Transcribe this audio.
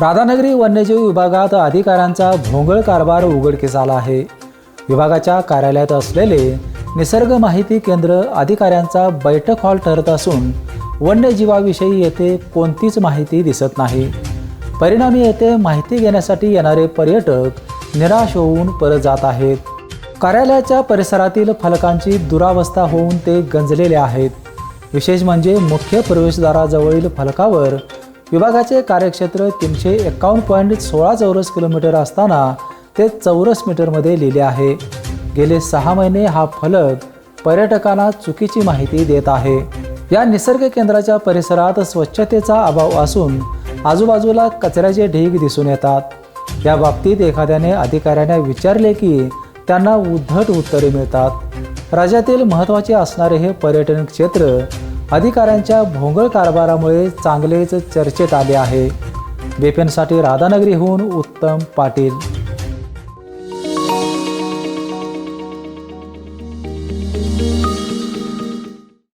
राधानगरी वन्यजीव विभागात अधिकाऱ्यांचा भोंगळ कारभार उघडकीस आला आहे. विभागाच्या कार्यालयात असलेले निसर्ग माहिती केंद्र अधिकाऱ्यांचा बैठक हॉल ठरत असून वन्यजीवाविषयी येथे कोणतीच माहिती दिसत नाही. परिणामी येथे माहिती घेण्यासाठी येणारे पर्यटक निराश होऊन परत जात आहेत. कार्यालयाच्या परिसरातील फलकांची दुरावस्था होऊन ते गंजलेले आहेत. विशेष म्हणजे मुख्य प्रवेशद्वाराजवळील फलकावर विभागाचे कार्यक्षेत्र तीनशे एकावन्न पॉईंट सोळा चौरस किलोमीटर असताना ते चौरस मीटरमध्ये लिहिले आहे. गेले सहा महिने हा फलक पर्यटकांना चुकीची माहिती देत आहे. या निसर्ग केंद्राच्या परिसरात स्वच्छतेचा अभाव असून आजूबाजूला कचऱ्याचे ढीग दिसून येतात. या बाबतीत एखाद्याने अधिकाऱ्याने विचारले की त्यांना उद्धट उत्तरे मिळतात. राज्यातील महत्त्वाचे असणारे हे पर्यटन क्षेत्र अधिकाऱ्यांच्या भोंगळ कारभारामुळे चांगलेच चर्चेत आले आहे. बेपेनसाठी राधानगरीहून उत्तम पाटील